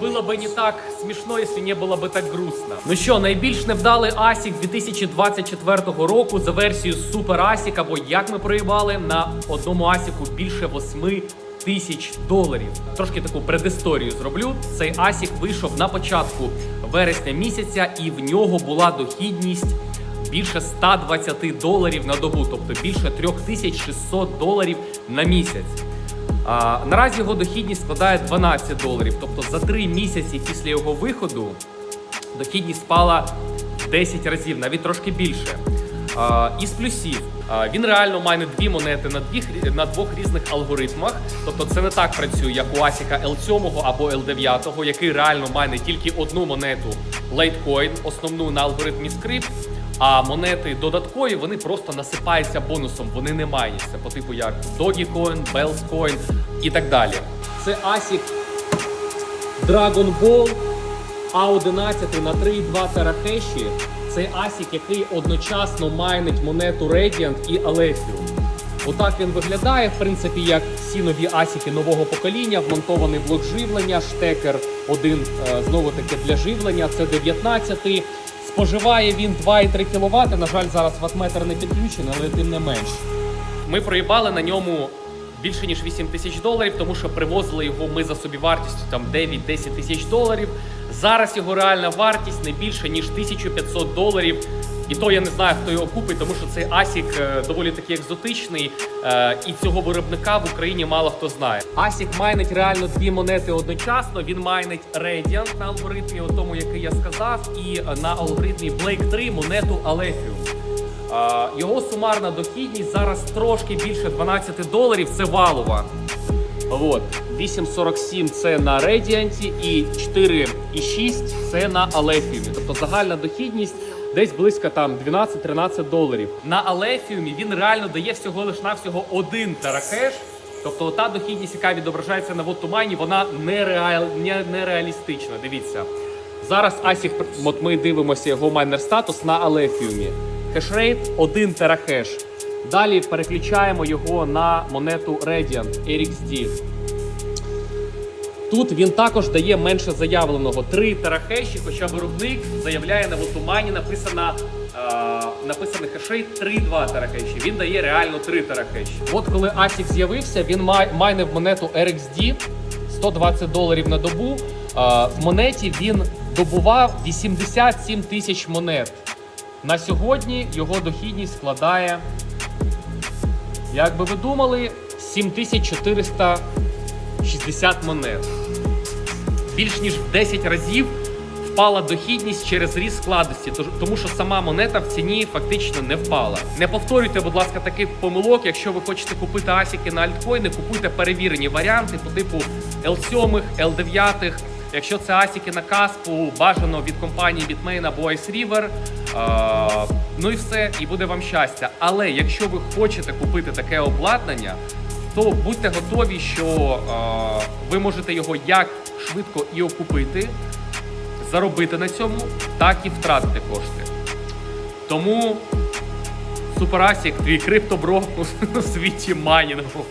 Было бы не так смішно, якщо не було би так грустно. Ну що, найбільш невдалий ASIC 2024 року за версією Super ASIC, або як ми проїбали на одному ASIC більше 8 тисяч доларів. Трошки таку предісторію зроблю. Цей ASIC вийшов на початку вересня місяця, і в нього була дохідність більше 120 доларів на добу, тобто більше 3600 доларів на місяць. А, наразі його дохідність складає 12 доларів. Тобто за 3 місяці після його виходу дохідність спала 10 разів, навіть трошки більше. А, із плюсів він реально має дві монети на, двіх, на двох різних алгоритмах. Тобто це не так працює, як у Асіка L7 або L9, який реально має тільки одну монету Litecoin, основну на алгоритмі скрипт. А монети додаткові вони просто насипаються бонусом, вони не майняться, по типу як Dogecoin, Bellscoin і так далі. Це ASIC Dragon Ball A11 на 3,2 терахеші. Це ASIC, який одночасно майнить монету Radiant і Alephium. Отак він виглядає, в принципі, як всі нові асіки нового покоління, вмонтований блок живлення, штекер один е, знову таки для живлення. Це 19 Споживає він 2,3 кВт. На жаль, зараз ватметр не підключений, але тим не менш. Ми проїбали на ньому більше ніж 8 тисяч доларів, тому що привозили його ми за собівартістю там 9-10 тисяч доларів. Зараз його реальна вартість не більше ніж 1500 доларів. І то я не знаю, хто його купить, тому що цей Асік е, доволі таки екзотичний, е, і цього виробника в Україні мало хто знає. Асік майнить реально дві монети одночасно. Він майнить Radiant на алгоритмі, о тому, який я сказав, і е, на алгоритмі Blake 3 монету Alephium. Його сумарна дохідність зараз трошки більше 12 доларів. Це валова. От 8,47 це на Radiant і 4,6 це на Alephium. Тобто загальна дохідність десь близько там 12-13 доларів. На Alephium він реально дає всього лиш навсього один терахеш. Тобто та дохідність, яка відображається на вотумайні, вона нереал, не, нереалістична. Дивіться. Зараз ASIC, от ми дивимося його майнер статус на Alephium. Хешрейт 1 терахеш. Далі переключаємо його на монету Radiant RXD. Тут він також дає менше заявленого 3 терахеші, хоча виробник заявляє на вотумані написано, е, написано хешрейт 3,2 терахеші. Він дає реально 3 терахеші. От коли ASIC з'явився, він май, майнив монету RXD 120 доларів на добу. Е, в монеті він добував 87 тисяч монет. На сьогодні його дохідність складає, як би ви думали, 7460 монет. Більш ніж в 10 разів впала дохідність через ріст складності, тому що сама монета в ціні фактично не впала. Не повторюйте, будь ласка, таких помилок. Якщо ви хочете купити асіки на альткоїни, купуйте перевірені варіанти по типу L7, L9. Якщо це асіки на каспу, бажано від компанії Bitmain або Ice River. А, ну і все, і буде вам щастя. Але якщо ви хочете купити таке обладнання, то будьте готові, що а, ви можете його як швидко і окупити, заробити на цьому, так і втратити кошти. Тому Суперасік, твій криптобро у світі майнінгу.